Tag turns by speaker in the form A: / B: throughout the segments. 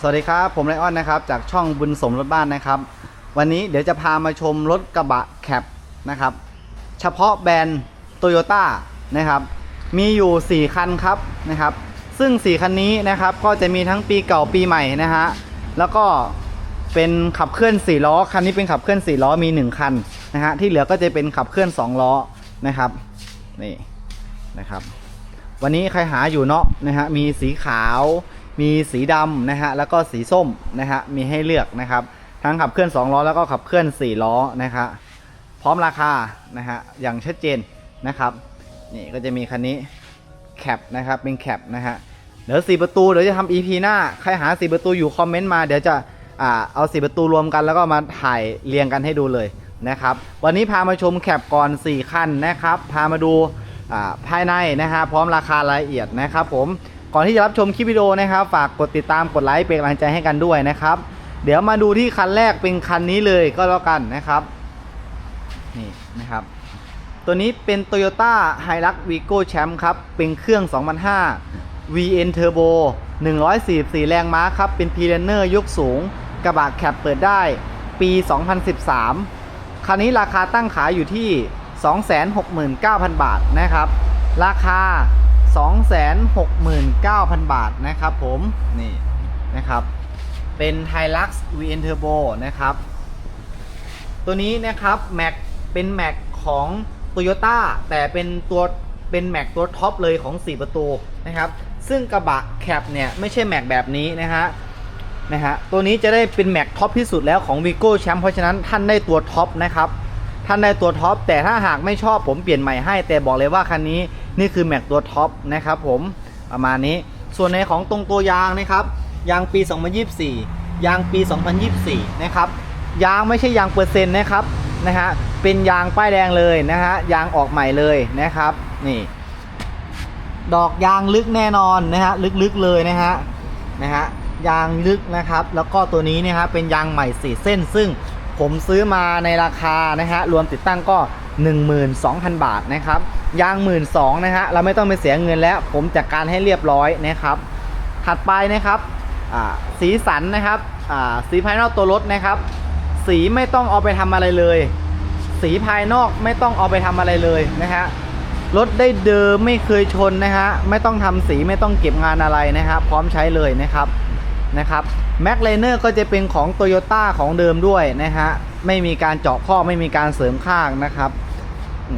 A: สวัสดีครับ ผมไลออนนะครับ จากช่องบุญสมรถบ้านนะครับ วันนี้เดี๋ยวจะพามาชมรถกระบะแคปนะครับ เฉพาะแบรนด์โตโยต้านะครับ มีอยู่ 4 คันครับนะครับ ซึ่ง 4 คันนี้นะครับก็จะมีทั้งปีเก่าปีใหม่นะฮะ แล้วก็เป็นขับเคลื่อน 4 ล้อ คันนี้เป็นขับเคลื่อน 4 ล้อมี 1 คันนะฮะ ที่เหลือก็จะเป็นขับเคลื่อน 2 ล้อนะครับ นี่นะครับ วันนี้ใครหาอยู่เนาะนะฮะ มีสีขาว มีสีดำนะฮะแล้วก็สีส้มนะฮะมีให้เลือกนะครับ ทั้งขับเคลื่อน2ล้อแล้วก็ขับเคลื่อน 4 ล้อนะครับพร้อมราคานะฮะอย่างชัดเจนนะครับนี่ก็จะมีคันนี้แคปนะครับเป็นแคปนะฮะเดี๋ยว4ประตูเดี๋ยวจะทำ EP หน้าใครหา 4 ประตูอยู่คอมเมนต์มาเดี๋ยวจะอ่าเอา 4 ประตูรวมกันแล้วก็มาถ่ายเรียงกันให้ดูเลยนะครับวันนี้พามาชมแคปก่อน 4 คันนะครับ พามาดูภายในนะฮะพร้อมราคารายละเอียดนะครับผม ก่อนที่จะรับชมคลิปวิดีโอนะครับ ฝากกดติดตามกดไลค์เป็นกำลังใจให้กันด้วยนะครับ เดี๋ยวมาดูที่คันแรกเป็นคันนี้เลยก็แล้วกันนะครับนี่นะครับ ตัวนี้เป็น Toyota Hilux Vigo Champ ครับเป็นเครื่อง 2005 VN Turbo 144 แรงม้าครับเป็น p ี r เนอร์ยกสูง กระบะแคปเปิดได้ปี 2013 คันนี้ราคาตั้งขายอยู่ที่ 269,000 บาทนะครับ ราคา 269,000 บาทนะครับผมนี่นะครับ เป็น Hilux VN Turbo นะครับ ตัวนี้นะครับแม็กเป็นแม็กของ Toyota แต่เป็นตัวเป็นแม็กตัวท็อปเลยของ 4 ประตูนะครับ ซึ่งกระบะแคปเนี่ยไม่ใช่แม็กแบบนี้นะฮะนะฮะตัวนี้จะได้เป็นแม็กท็อปที่สุดแล้วของ Vigo Champ เพราะฉะนั้นท่านได้ตัวท็อปนะครับท่านได้ตัวท็อปแต่ถ้าหากไม่ชอบผมเปลี่ยนใหม่ให้ แต่บอกเลยว่าคันนี้ นี่คือแม็กตัวท็อปนะครับผมประมาณนี้ ส่วนในของตรงตัวยางนะครับ ยางปี 2024 ยางปี 2024 นะครับ ยางไม่ใช่ยางเปอร์เซ็นต์นะครับนะฮะเป็นยางป้ายแดงเลยนะฮะยางออกใหม่เลยนะครับนี่ ดอกยางลึกแน่นอนนะฮะลึกๆเลยนะฮะนะฮะยางลึกนะครับ แล้วก็ตัวนี้เนี่ยฮะเป็นยางใหม่4เส้น ซึ่งผมซื้อมาในราคานะฮะรวมติดตั้งก็ 12,000 บาทนะครับยาง 1 2ื่นนะฮะเราไม่ต้องไปเสียเงินแล้ว ผมจัดการให้เรียบร้อยนะครับถัดไปนะครับสีสันนะครับสีภายนอกตัวรถนะครับ สีไม่ต้องเอาไปทำอะไรเลย สีภายนอกไม่ต้องเอาไปทำอะไรเลยนะฮะรถได้เดิมไม่เคยชนนะฮะไม่ต้องทำสีไม่ต้องเก็บงานอะไรนะฮะพร้อมใช้เลยนะครับนะครับแม็กไลเนอร์ก็จะเป็นของ t o y ยต้ของเดิมด้วยนะฮะไม่มีการเจาะข้อไม่มีการเสริมข้างนะครับ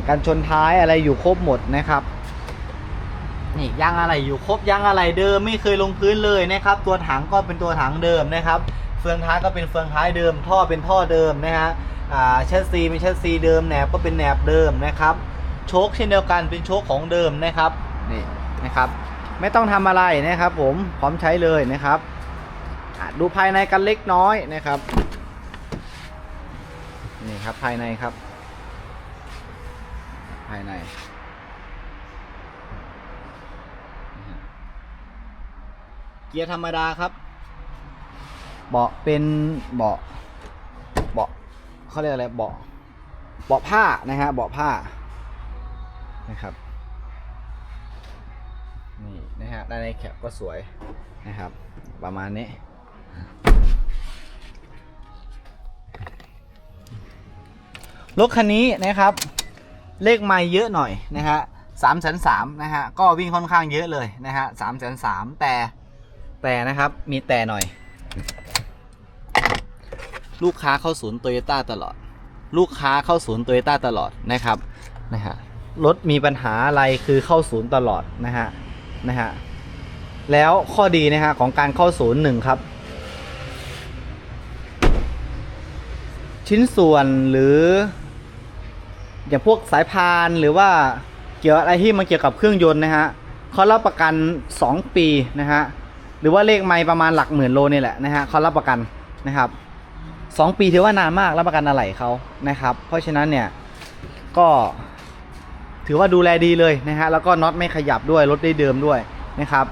A: การชนท้ายอะไรอยู่ครบหมดนะครับ นี่ยางอะไรอยู่ครบยางอะไรเดิมไม่เคยลงพื้นเลยนะครับ ตัวถังก็เป็นตัวถังเดิมนะครับ เฟืองท้ายก็เป็นเฟืองท้ายเดิม ท่อเป็นท่อเดิมนะฮะอ่าแชสซีเป็นแชสซีเดิมแหนบก็เป็นแหนบเดิมนะครับ โชคเช่นเดียวกันเป็นโชคของเดิมนะครับนี่นะครับไม่ต้องทำอะไรนะครับ ผมพร้อมใช้เลยนะครับดูภายในกันเล็กน้อยนะครับ นี่ครับภายในครับ ภายในเกียร์ธรรมดาครับ เบาะเป็นเบาะเบาะเขาเรียกอะไรเบาะเบาะผ้านะฮะเบาะผ้านะครับนี่นะฮะด้านในแคปก็สวยนะครับ ประมาณนี้ รถคันนี้นะครับ เลขไม่เยอะหน่อยนะฮะสามแสนสามนะฮะ ก็วิ่งค่อนข้างเยอะเลยนะฮะสามแสนสามแต่แต่นะครับมีแต่หน่อย ลูกค้าเข้าศูนย์โตโยต้าตลอด ลูกค้าเข้าศูนย์โตโยต้าตลอดนะครับนะฮะรถมีปัญหาอะไรคือเข้าศูนย์ตลอดนะฮะนะฮะแล้วข้อดีนะฮะของการเข้าศูนย์หนึ่งครับ ชิ้นส่วนหรือ อย่างพวกสายพานหรือว่าเกี่ยวอะไรที่มันเกี่ยวกับเครื่องยนต์นะฮะเขารับประกัน 2 ปีนะฮะหรือว่าเลขไม่ประมาณหลักหมื่นโลนี่แหละนะฮะเขารับประกันนะครับสองปีถือว่านานมากรับประกันอะไหล่เขานะครับ เพราะฉะนั้นเนี่ยก็ถือว่าดูแลดีเลยนะฮะแล้วก็น็อตไม่ขยับด้วยรถได้เดิมด้วยนะครับ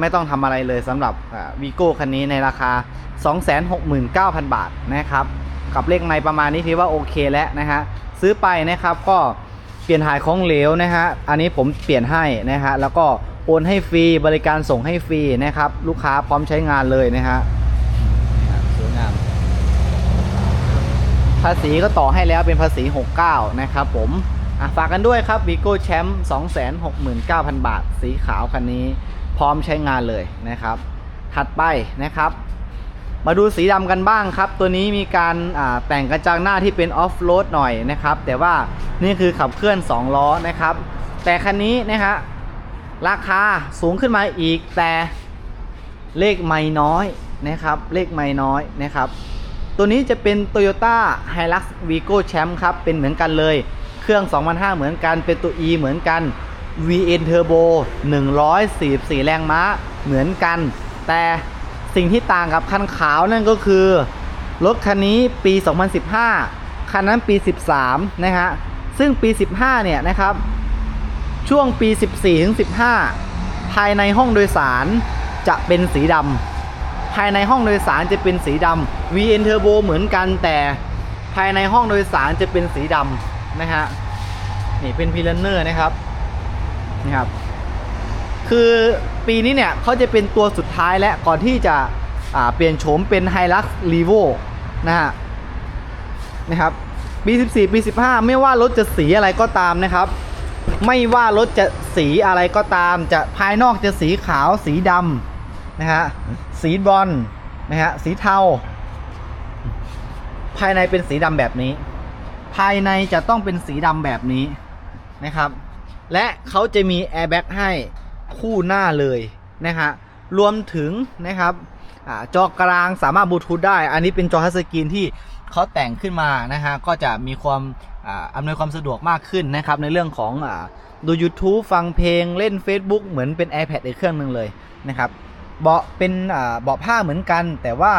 A: ไม่ต้องทำอะไรเลยสำหรับวีโก้คันนี้ในราคา 269,000 บาทนะครับ กับเลขในประมาณนี้ถือว่าโอเคแล้วนะฮะ ซื้อไปนะครับก็เปลี่ยนถ่ายของเหลวนะฮะอันนี้ผมเปลี่ยนให้นะฮะแล้วก็โอนให้ฟรีบริการส่งให้ฟรีนะครับ ลูกค้าพร้อมใช้งานเลยนะฮะสวยงามภาษีก็ต่อให้แล้วเป็นภาษี 69 นะครับผมฝากกันด้วยครับ v i g o Champ 269,000 บาท สีขาวคันนี้พร้อมใช้งานเลยนะครับ ถัดไปนะครับ มาดูสีดำกันบ้างครับ ตัวนี้มีการแต่งกระจังหน้าที่เป็นออฟโรดหน่อยนะครับ แต่ว่านี่คือขับเคลื่อน 2 ล้อนะครับ แต่คันนี้นะฮะราคาสูงขึ้นมาอีกแต่เลขไม่น้อยนะครับ เลขไม่น้อยนะครับ ตัวนี้จะเป็น Toyota Hilux Vigo Champ ครับเป็นเหมือนกันเลย เครื่อง 2005 เหมือนกันเป็นตัว E เหมือนกัน VN Turbo 144 แรงม้าเหมือนกัน แต่ สิ่งที่ต่างกับคันขาวนั่นก็คือ รถคันนี้ปี 2015 คันนั้นปี 13 นะฮะ ซึ่งปี 15 เนี่ยนะครับ ช่วงปี 14ถึง15 ภายในห้องโดยสารจะเป็นสีดำ ภายในห้องโดยสารจะเป็นสีดำ VN Turbo เหมือนกันแต่ภายในห้องโดยสารจะเป็นสีดำนะฮะ นี่เป็นพีลันเนอร์นะครับ นี่ครับ คือ ปีนี้เนี่ยเขาจะเป็นตัวสุดท้ายและก่อนที่จะเปลี่ยนโฉมเป็น Hilux Revo นะฮะนะครับปี 14 ปี 15 ไม่ว่ารถจะสีอะไรก็ตามนะครับ ไม่ว่ารถจะสีอะไรก็ตาม จะภายนอกจะสีขาวสีดำนะฮะสีบอนซ์นะฮะสีเทา ภายในเป็นสีดำแบบนี้ ภายในจะต้องเป็นสีดำแบบนี้นะครับ และเขาจะมีแอร์แบ็กให้ คู่หน้าเลยนะฮะรวมถึงนะครับอจอกลางสามารถบลูทูธได้ อันนี้เป็นจอทัชสกรีนที่เขาแต่งขึ้นมานะฮะก็จะมีความอำนวยความสะดวกมากขึ้นนะครับในเรื่องของอดู YouTube ฟังเพลงเล่น Facebook เหมือนเป็น iPad อีกเครื่องหนึ่งเลยนะครับเบาะเป็นเบาะผ้าเหมือนกัน แต่ว่า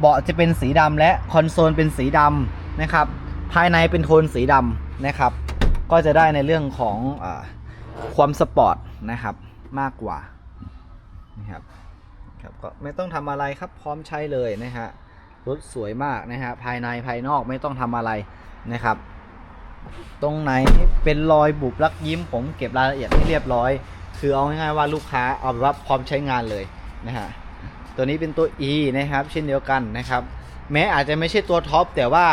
A: เบาะจะเป็นสีดำและคอนโซลเป็นสีดำนะครับภายในเป็นโทนสีดำนะครับก็จะได้ในเรื่องของอความสปอร์ตนะครับ มากกว่านะครับครับก็ไม่ต้องทำอะไรครับพร้อมใช้เลยนะฮะรถสวยมากนะฮะภายในภายนอกไม่ต้องทำอะไรนะครับ ตรงไหนเป็นรอยบุบลักยิ้มผมเก็บรายละเอียดให้เรียบร้อย คือเอาง่ายๆว่าลูกค้าเอาแบบว่าพร้อมใช้งานเลยนะฮะตัวนี้เป็นตัว E นะครับ เช่นเดียวกันนะครับ แม้อาจจะไม่ใช่ตัวท็อปแต่ว่า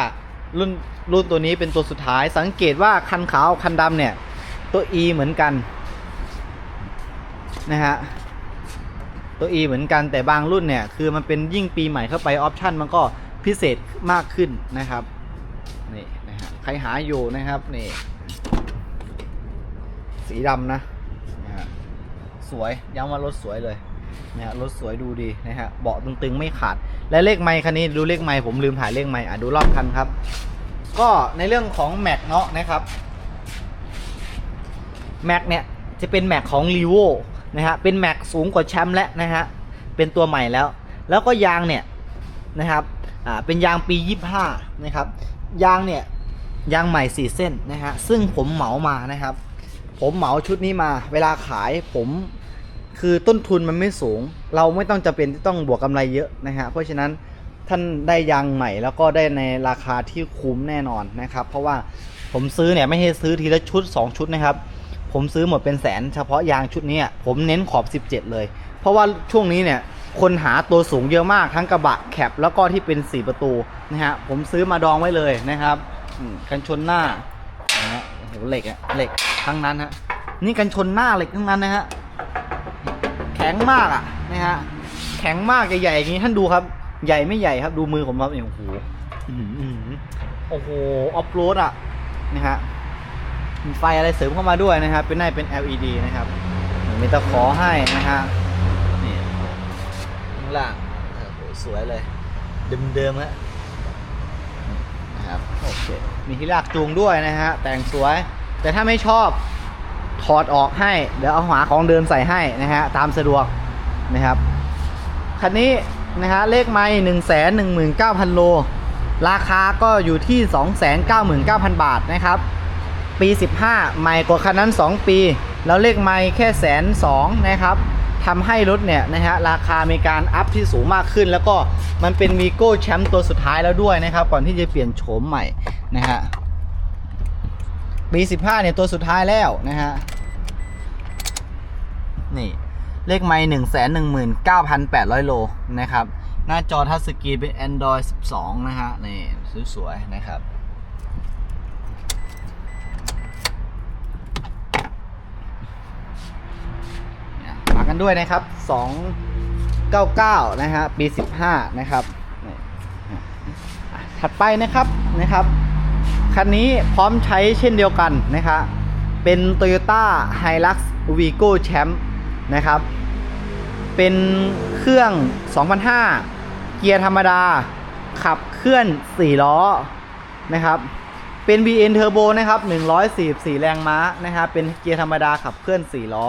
A: รุ่นรุ่นตัวนี้เป็นตัวสุดท้ายสังเกตว่าคันขาวคันดำเนี่ยตัว E เหมือนกัน นะฮะตัว E เหมือนกันแต่บางรุ่นเนี่ย คือมันเป็นยิ่งปีใหม่เข้าไปออปชันมันก็พิเศษมากขึ้นนะครับนี่นะฮะใครหาอยู่นะครับนี่สีดำนะนะฮะสวยย้ำว่ารถสวยเลยนะฮะรถสวยดูดีนะฮะเบาะตึงๆไม่ขาด และเลขไมค์คันนี้ดูเลขไมค์ผมลืมถ่ายเลขไมค์อะดูรอบคันครับ ก็ในเรื่องของแม็กเนาะนะครับแม็กเนี่ยจะเป็นแม็กของ r ีโว นะฮะเป็นแม็กสูงกว่าแชมป์แล้วนะฮะเป็นตัวใหม่แล้ว แล้วก็ยางเนี่ยนะครับอ่าเป็นยางปี 25 นะครับยางเนี่ยยางใหม่ 4 เส้นนะฮะซึ่งผมเหมามานะครับ ผมเหมาชุดนี้มา เวลาขายผมคือต้นทุนมันไม่สูง เราไม่ต้องจะเป็นที่ต้องบวกกำไรเยอะนะฮะเพราะฉะนั้นท่านได้ยางใหม่แล้วก็ได้ในราคาที่คุ้มแน่นอนนะครับ เพราะว่าผมซื้อเนี่ยไม่ใช่ซื้อทีละชุด 2 ชุดนะครับ ผมซื้อหมดเป็นแสนเฉพาะยางชุดนี้ผมเน้นขอบ 17 เลย เพราะว่าช่วงนี้เนี่ยคนหาตัวสูงเยอะมากทั้งกระบะแคปแล้วก็ที่เป็น 4 ประตูนะฮะผมซื้อมาดองไว้เลยนะครับกันชนหน้านะฮะเหล็กอะเหล็กทั้งนั้นฮะนี่กันชนหน้าเหล็กทั้งนั้นนะฮะแข็งมากอะนะฮะแข็งมากใหญ่ๆอย่างนี้ท่านดูครับ ใหญ่ไม่ใหญ่ครับดูมือผมครับเนี่ยโอ้โหอื้อหืออื้อหือโอ้โหออฟโรดอะนะฮะ ไฟอะไรเสริมเข้ามาด้วยนะครับ เป็นหน้าเป็น LED นะครับ มีตะขอให้นะฮะนี่ข้างล่างสวยเลย เดิมๆฮะนะครับโอเคมีที่ลากจูงด้วยนะฮะแต่งสวย แต่ถ้าไม่ชอบถอดออกให้ เดี๋ยวเอาหาของเดิมใส่ให้นะฮะตามสะดวกนะครับคันนี้นะฮะเลขไม้หนึ่งแสนหนึ่งหมื่นเก้าพันโล ราคาก็อยู่ที่สองแสนเก้าหมื่นเก้าพันบาทนะครับ ปี 15 ใหม่กว่าคันนั้น 2 ปี แล้วเลขไม่แค่แสนสองนะครับทำให้รถเนี่ยนะฮะราคามีการอัพที่สูงมากขึ้น แล้วก็มันเป็นวีโก้แชมป์ตัวสุดท้ายแล้วด้วยนะครับ ก่อนที่จะเปลี่ยนโฉมใหม่นะฮะปี 15 เนี่ยตัวสุดท้ายแล้วนะฮะนี่เลขไม่หนึ่งแสนหนึ่งหมื่นเก้าพันแปดร้อยโลนะครับ หน้าจอทัชสกรีนเป็น Android 12 นะฮะ นี่สวยๆนะครับ ฝา กันด้วยนะครับ 299 นะฮะปี 15 นะครับถัดไปนะครับนะครับคันนี้พร้อมใช้เช่นเดียวกันนะครับเป็น Toyota Hilux Vigo Champ นะครับ เป็นเครื่อง 2005 เกียร์ธรรมดา ขับเคลื่อน 4 ล้อนะครับ เป็น VN Turbo นะครับ 144 แรงม้านะครับ เป็นเกียร์ธรรมดาขับเคลื่อน 4 ล้อ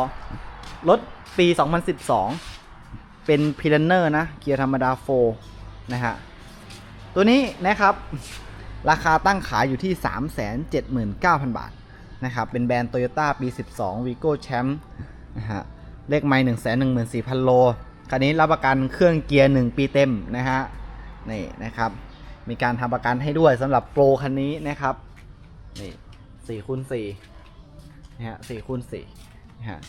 A: รถ ปี 2012 เป็น p i l a n e r นะ เกียร์ธรรมดา4นะฮะ ตัวนี้นะครับ ราคาตั้งขายอยู่ที่ 379,000 บาทนะครับ เป็นแบรนด์ Toyota ปี 12 Vigo Champ นะฮะ เลขไม่1 1 4 0 0 0 โล คันนี้รับประกันเครื่องเกียร์ 1 ปีเต็มนะฮะ นี่นะครับมีการทำประกันให้ด้วยสำหรับโปรคันนี้นะครับ นี่สี่คูณสี่นะฮะสี่คูณสี่นะฮะ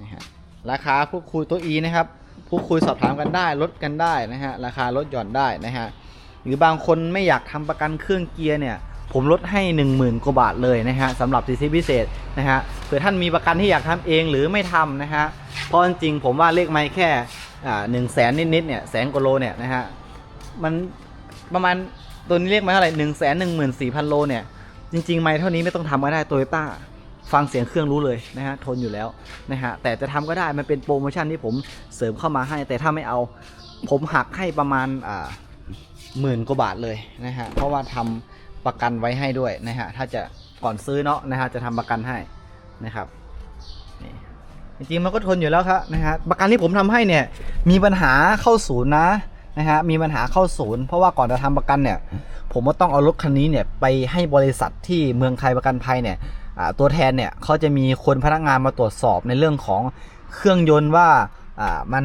A: นะฮะราคาพูดคุยตัว E นะครับพูดคุยสอบถามกันได้ลดกันได้นะฮะราคาลดหย่อนได้นะฮะหรือบางคนไม่อยากทำประกันเครื่องเกียร์เนี่ยผมลดให้ 1 0,000กว่าบาทเลยนะฮะสำหรับสิทธิพิเศษนะฮะเผื่อท่านมีประกันที่อยากทำเองหรือไม่ทำนะฮะเพราะจริงผมว่าเลขไม่แค่หนึ่งแสนนิดๆเนี่ยแสนกว่าโลเนี่ยนะฮะมันประมาณตัวนี้เรียกมาเท่าไหร่หนึ่งแสนหนึ่งหมื่นสี่พันโลเนี่ยจริงๆไม่เท่านี้ไม่ต้องทำก็ได้โตโยต้า ฟังเสียงเครื่องรู้เลยนะฮะทนอยู่แล้วนะฮะแต่จะทำก็ได้มันเป็นโปรโมชั่นที่ผมเสริมเข้ามาให้ แต่ถ้าไม่เอาผมหักให้ประมาณอ่าหมื่นกว่าบาทเลยนะฮะเพราะว่าทำประกันไว้ให้ด้วยนะฮะถ้าจะก่อนซื้อเนาะนะฮะจะทำประกันให้นะครับจริงๆมันก็ทนอยู่แล้วครับนะฮะประกันที่ผมทำให้เนี่ยมีปัญหาเข้าศูนย์นะนะฮะมีปัญหาเข้าศูนย์เพราะว่าก่อนจะทำประกันเนี่ย ผมก็ต้องเอารถคันนี้เนี่ยไปให้บริษัทที่เมืองไทยประกันภัยเนี่ย ตัวแทนเนี่ยเขาจะมีคนพนักงานมาตรวจสอบในเรื่องของเครื่องยนต์ว่าอ่ามัน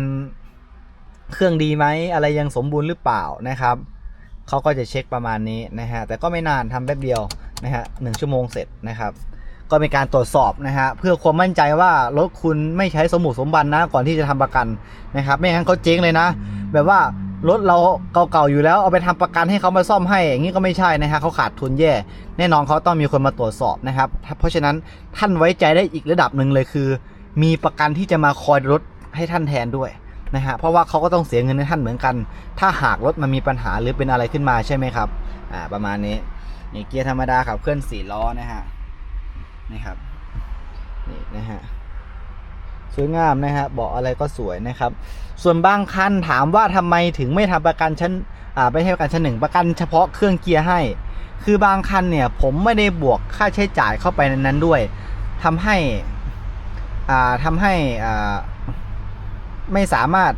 A: เครื่องดีไหมอะไรยังสมบูรณ์หรือเปล่านะครับเขาก็จะเช็คประมาณนี้นะฮะแต่ก็ไม่นานทำแป๊บเดียวนะฮะหนึ่งชั่วโมงเสร็จนะครับก็เป็นการตรวจสอบนะฮะเพื่อความมั่นใจว่ารถคุณไม่ใช้สมุดสมบันนะก่อนที่จะทำประกันนะครับ ไม่งั้นเขาเจ๊งเลยนะ แบบว่า รถเราเก่าๆอยู่แล้วเอาไปทำประกันให้เขามาซ่อมให้อย่างนี้ก็ไม่ใช่นะฮะเขาขาดทุนแย่ แน่นอนเขาต้องมีคนมาตรวจสอบนะครับ เพราะฉะนั้นท่านไว้ใจได้อีกระดับหนึ่งเลยคือ มีประกันที่จะมาคอยรถให้ท่านแทนด้วยนะฮะเพราะว่าเขาก็ต้องเสียเงินให้ท่านเหมือนกัน ถ้าหากรถมันมีปัญหาหรือเป็นอะไรขึ้นมาใช่ไหมครับอ่าประมาณนี้นี่เกียร์ธรรมดาขับเคลื่อนสี่ล้อนะฮะนี่ครับนี่นะฮะ สวยงามนะฮะเบาะอะไรก็สวยนะครับ ส่วนบางคันถามว่าทำไมถึงไม่ทำประกันชั้นอ่าไม่ใช่ประกันชั้นหนึ่งประกันเฉพาะเครื่องเกียร์ให้ คือบางคันเนี่ยผมไม่ได้บวกค่าใช้จ่ายเข้าไปในนั้นด้วยทำให้อ่าทำให้อ่าไม่สามารถ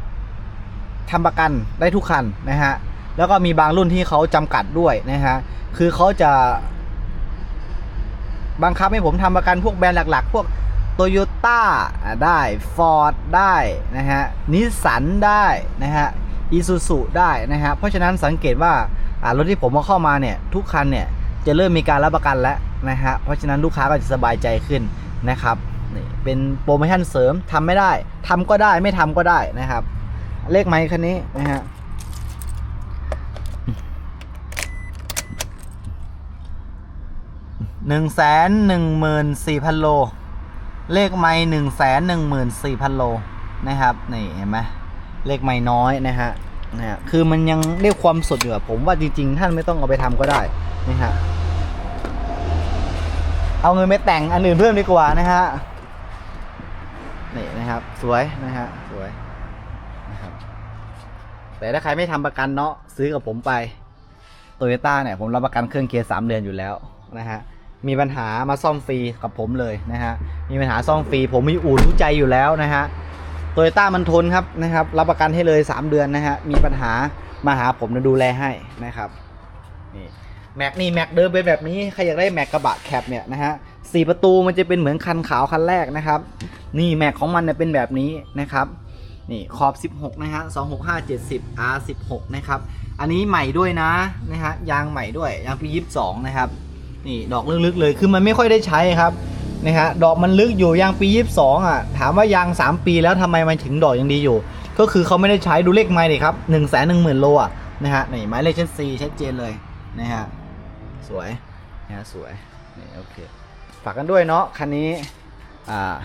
A: ทำประกันได้ทุกคันนะฮะแล้วก็มีบางรุ่นที่เขาจำกัดด้วยนะฮะคือเขาจะบังคับให้ผมทำประกันพวกแบรนด์หลัก ๆ พวก โตโยต้าได้ Ford ได้นะฮะนิสสันได้นะฮะอีซูซูได้นะฮะเพราะฉะนั้นสังเกตว่ารถที่ผมเอาเข้ามาเนี่ยทุกคันเนี่ยจะเริ่มมีการรับประกันแล้วนะฮะเพราะฉะนั้นลูกค้าก็จะสบายใจขึ้นนะครับนี่เป็นโปรโมชั่นเสริมทำไม่ได้ทำก็ได้ไม่ทำก็ได้นะครับ เลขไมค์คันนี้นะฮะหนึ่งแสนหนึ่งหมื่นสี่พันโล เลขไม้หนึ่งแสนหนึ่งหมื่นสี่พันโลนะครับนี่เห็นไหมเลขไม้น้อยนะฮะนะฮะคือมันยังเรียกความสดอยู่ผมว่าจริงๆ ท่านไม่ต้องเอาไปทำก็ได้นะฮะเอาเงินไปแต่งอันอื่นเพิ่มดีกว่านะฮะนี่นะครับ สวยนะฮะสวยนะครับแต่ถ้าใครไม่ทำประกันเนาะซื้อกับผมไปโตโยต้าเนี่ยผมรับประกันเครื่องเกียร์สามเดือนอยู่แล้วนะฮะ มีปัญหามาซ่อมฟรีกับผมเลยนะฮะ มีปัญหาซ่อมฟรีผมมีอู่รู้ใจอยู่แล้วนะฮะโตโยต้ามันทนครับนะครับ รับประกันให้เลย 3 เดือนนะฮะ มีปัญหามาหาผมจะดูแลให้นะครับนี่แม็กนี่แม็กเดิมเป็นแบบนี้ใครอยากได้แม็กกระบะแคปเนี่ยนะฮะสี่ประตูมันจะเป็นเหมือนคันขาวคันแรกนะครับ นี่แม็กของมันเนี่ยเป็นแบบนี้นะครับนี่ขอบ 16 นะฮะ 265 70 R 16 นะครับ อันนี้ใหม่ด้วยนะนะฮะยางใหม่ด้วยยางปี22 นะครับ นี่ดอกลึกๆเลยคือมันไม่ค่อยได้ใช้ครับนะฮะดอกมันลึกอยู่ยางปี22อะถามว่ายาง 3 ปีแล้วทำไมมันถึงดอกยังดีอยู่ ก็คือเขาไม่ได้ใช้ดูเลขไม้ดิครับ1นึ่งแสนหนึ่งหมื่นโลอะนะฮะนี่หมายเลขเช่น C ชัดเจนเลยนะฮะสวยนะฮะสวยนี่โอเคฝากกันด้วยเนาะคันนี้อ่า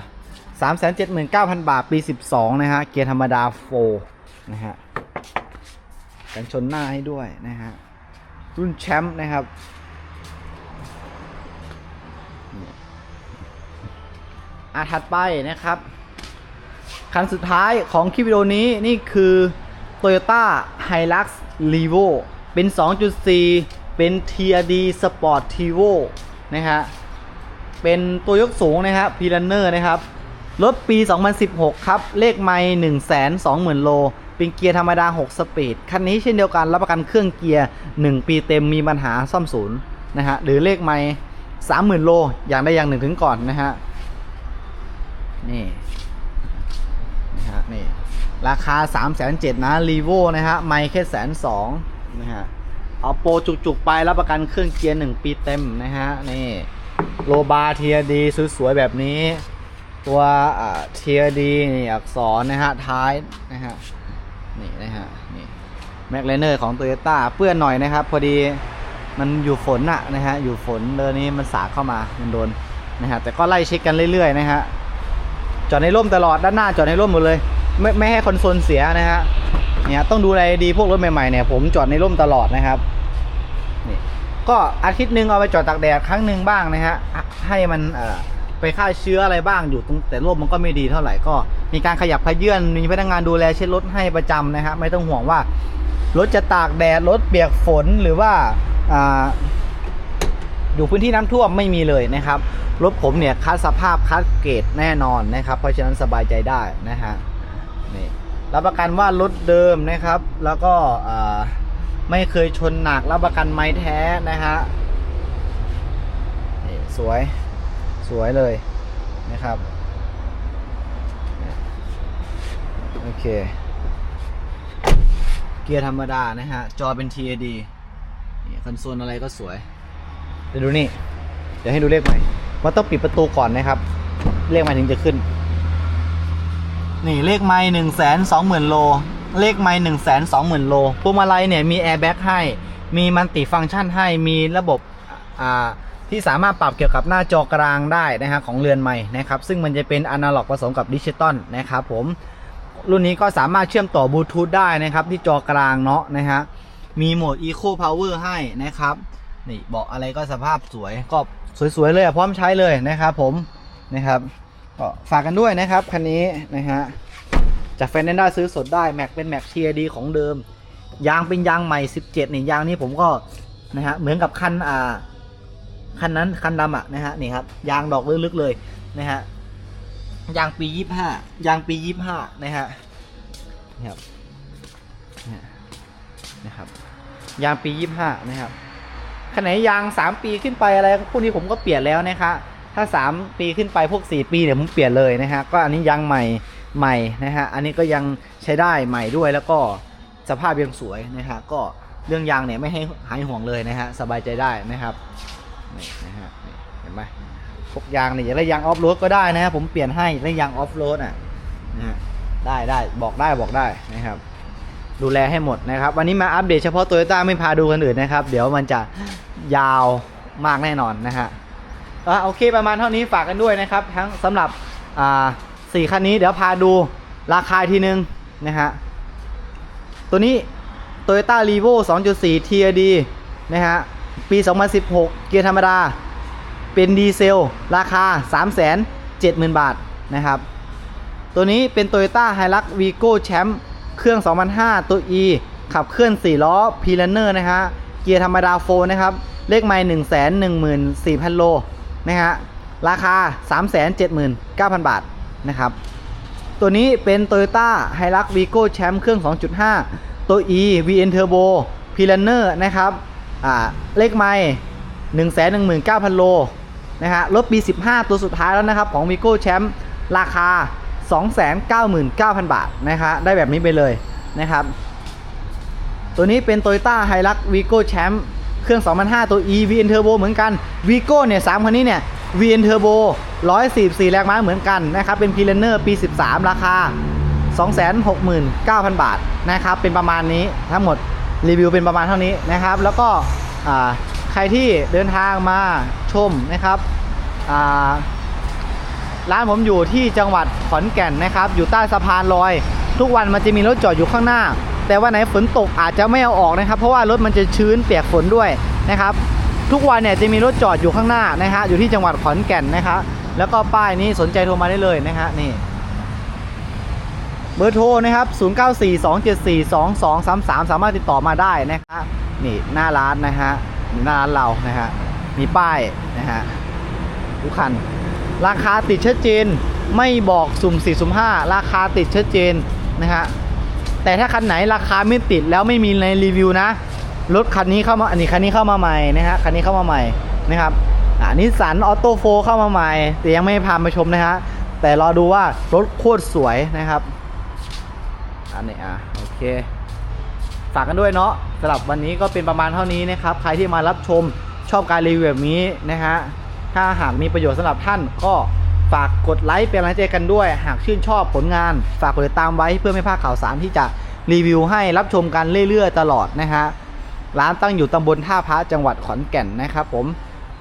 A: สามแสนเจ็ดหมื่นเก้าพันบาทปี 12 นะฮะเกียร์ธรรมดาโฟนะฮะกันชนหน้าให้ด้วยนะฮะรุ่นแชมป์นะครับ อาถัดไปนะครับ คันสุดท้ายของคลิปวิดีโอนี้นี่คือ Toyota Hilux Revo เป็น 2.4 เป็น TRD Sport Tivo นะฮะเป็นตัวยกสูงนะครับพีลันเนอร์นะครับ รถปี 2016 ครับ เลขไม่120,000 โล เป็นเกียร์ธรรมดา 6 สปีด คันนี้เช่นเดียวกัน รับประกันเครื่องเกียร์ 1 ปีเต็มมีปัญหาซ่อมศูนย์นะฮะ หรือเลขไม่30,000 โล อย่างใดอย่างหนึ่งถึงก่อนนะฮะ นี่นะฮะนี่ราคา3 7 0 0 0นเนะรีโวนะฮะไม่แค่แสนสองนะฮะเอาโปรจุกๆไปรับประกันเครื่องเกียร์1ปีเต็มนะฮะนี่โลบาเทียดีสวยๆแบบนี้ ตัวเทียดีนี่อักษรนะฮะท้ายนะฮะนี่นะฮะนี่แม็กเลเนอร์ของโตโยต้าเปื้อนหน่อยนะครับ พอดีมันอยู่ฝนอะนะฮะอยู่ฝนเดินนี้มันสาเข้ามามันโดนนะฮะแต่ก็ไล่เช็คกันเรื่อยๆนะฮะ จอดในร่มตลอดด้านหน้าจอดในร่มหมดเลย ไม่ไม่ให้คอนโซลเสียนะฮะเนี่ยต้องดูแลดีพวกรถใหม่ๆเนี่ยผมจอดในร่มตลอดนะครับนี่ก็อาทิตย์หนึ่งเอาไปจอดตากแดดครั้งหนึ่งบ้างนะฮะให้มันเอ่อไปฆ่าเชื้ออะไรบ้างอยู่ตรงแต่ร่มมันก็ไม่ดีเท่าไหร่ก็ มีการขยับขยื่นมีพนักงานดูแลเช็ดรถให้ประจำนะฮะไม่ต้องห่วงว่ารถจะตากแดดรถเปียกฝนหรือว่า อยู่พื้นที่น้ำท่วมไม่มีเลยนะครับรถผมเนี่ยคัดสภาพคัดเกรดแน่นอนนะครับ เพราะฉะนั้นสบายใจได้นะฮะนี่รับประกันว่ารถเดิมนะครับ แล้วก็ไม่เคยชนหนักรับประกันไม้แท้นะฮะนี่สวยสวยเลยนะครับโอเค เกียร์ธรรมดานะฮะ จอเป็น TAD นี่คอนโซลอะไรก็สวย เดี๋ยวดูนี่ เดี๋ยวให้ดูเลขใหม่ว่าต้องปิดประตูก่อนนะครับ เลขใหม่ถึงจะขึ้น นี่เลขไม่หนึ่งแสนสองหมื่นโล เลขไม่หนึ่งแสนสองหมื่นโลพวงมาลัยเนี่ยมีแอร์แบ็กให้ มีมันติฟังก์ชันให้ มีระบบอ่าที่สามารถปรับเกี่ยวกับหน้าจอกลางได้นะฮะของเรือนใหม่นะครับ ซึ่งมันจะเป็นอนาล็อกผสมกับดิจิตอลนะครับผม รุ่นนี้ก็สามารถเชื่อมต่อบลูทูธได้นะครับ ที่จอกลางเนาะนะฮะ มีโหมด Eco Power ให้นะครับ นี่เบาะอะไรก็สภาพสวยก็สวยๆเลยอะพร้อมใช้เลยนะครับผมนะครับก็ฝากกันด้วยนะครับคันนี้นะฮะจากแฟนแนนด้าซื้อสดได้แม็กเป็นแม็กเทียดีของเดิม ยางเป็นยางใหม่ 17นี่ยางนี้ผมก็นะฮะเหมือนกับคันอ่าคันนั้นคันดำอะนะฮะนี่ครับยางดอกลึกๆเลยนะฮะยางปี 25 ยางปี 25 นะฮะนี่ครับนี่ยนะครับยางปี 25 นะครับ ขนาดยาง 3 ปีขึ้นไปอะไรพวกนี้ผมก็เปลี่ยนแล้วนะคะถ้า 3 ปีขึ้นไปพวก 4 ปีเนี่ยผมเปลี่ยนเลยนะฮะก็อันนี้ยางใหม่ใหม่นะฮะอันนี้ก็ยังใช้ได้ใหม่ด้วยแล้วก็สภาพยังสวยนะฮะก็เรื่องยางเนี่ยไม่ให้หายห่วงเลยนะฮะสบายใจได้นะครับนี่นะฮะเห็นไหมพวกยางเนี่ยอยากได้ยางออฟโรดก็ได้นะฮะผมเปลี่ยนให้ได้ยางออฟโรดอะนะฮะได้ได้บอกได้บอกได้นะครับ ดูแลให้หมดนะครับ วันนี้มาอัปเดตเฉพาะโตโยต้าไม่พาดูกันอื่นนะครับ เดี๋ยวมันจะยาวมากแน่นอนนะฮะอะโอเคประมาณเท่านี้ฝากกันด้วยนะครับ ทั้งสำหรับอ่าสี่คันนี้เดี๋ยวพาดูราคาทีนึงนะฮะตัวนี้ Toyota r e v o 2.4 TRD นะฮะปี 2016 เกียร์ธรรมดา เป็นดีเซล ราคา 370,000 บาทนะครับ ตัวนี้เป็น Toyota Hilux Vigo Champ เครื่อง 2005 ตัว E ขับเคลื่อน 4 ล้อ p l a n n e r นะฮะ เกียร์ธรรมดาโฟนะครับ เลขไมล์1 1 4 0 0 0 โล นะฮะ ราคา 379,000 บาท นะครับ ตัวนี้เป็น Toyota Hilux Vigo Champ เครื่อง 2.5 ตัว E VN Turbo p l a n n e r นะครับ อ่า เลขไมล์119,000 โล นะฮะ รถปี 15 ตัวสุดท้ายแล้วนะครับ ของ Vigo Champ ราคา 299,000 บาทนะฮะได้แบบนี้ไปเลยนะครับ ตัวนี้เป็น Toyota Hilux Vigo Champ เครื่อง 2005 ตัว E VN Turbo เหมือนกัน Vigo เนี่ย3คันนี้เนี่ย VN Turbo 144 แรงม้าเหมือนกันนะครับ เป็นพีเลนเนอร์ปี 13 ราคา 269,000 บาทนะครับ เป็นประมาณนี้ทั้งหมดรีวิวเป็นประมาณเท่านี้นะครับ แล้วก็ใครที่เดินทางมาชมนะครับ ร้านผมอยู่ที่จังหวัดขอนแก่นนะครับ อยู่ใต้สะพานลอย ทุกวันมันจะมีรถจอดอยู่ข้างหน้า แต่วันไหนฝนตกอาจจะไม่เอาออกนะครับ เพราะว่ารถมันจะชื้นเปียกฝนด้วยนะครับ ทุกวันเนี่ยจะมีรถจอดอยู่ข้างหน้านะฮะอยู่ที่จังหวัดขอนแก่นนะครับแล้วก็ป้ายนี้สนใจโทรมาได้เลยนะฮะนี่เบอร์โทรนะครับ 0942742233 สามารถติดต่อมาได้นะครับนี่หน้าร้านนะฮะหน้าร้านเรานะฮะมีป้ายนะฮะทุกคัน ราคาติดชัดเจน ไม่บอกสุ่ม4สุ่ม5ราคาติดชัดเจนนะฮะแต่ถ้าคันไหนราคาไม่ติดแล้วไม่มีในรีวิวนะรถคันนี้เข้ามาอันนี้คันนี้เข้ามาใหม่นะฮะคันนี้เข้ามาใหม่นะครับอ่านิสสันออโต้โฟเข้ามาใหม่ แต่ยังไม่พามาชมนะฮะแต่รอดูว่ารถโคตรสวยนะครับอันนี้อะโอเคฝากกันด้วยเนาะสำหรับวันนี้ก็เป็นประมาณเท่านี้นะครับ ใครที่มารับชมชอบการรีวิวแบบนี้นะฮะ ถ้าหากมีประโยชน์สำหรับท่านก็ฝากกดไลค์เป็นกำลังใจกันด้วย หากชื่นชอบผลงาน ฝากกดติดตามไว้เพื่อไม่พลาดข่าวสารที่จะรีวิวให้รับชมกันเรื่อยๆ ตลอดนะฮะร้านตั้งอยู่ตำบลท่าพระจังหวัดขอนแก่นนะครับผม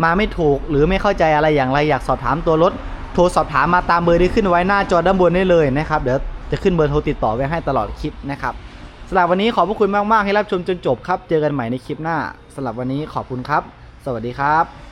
A: มาไม่ถูกหรือไม่เข้าใจอะไรอย่างไรอยากสอบถามตัวรถ โทรสอบถามมาตามเบอร์ที่ขึ้นไว้หน้าจอด้านบนได้เลยนะครับเดี๋ยวจะขึ้นเบอร์โทรติดต่อไว้ให้ตลอดคลิปนะครับสำหรับวันนี้ขอบพระคุณมากๆให้รับชมจนจบครับ เจอกันใหม่ในคลิปหน้าสำหรับวันนี้ขอบคุณครับ สวัสดีครับ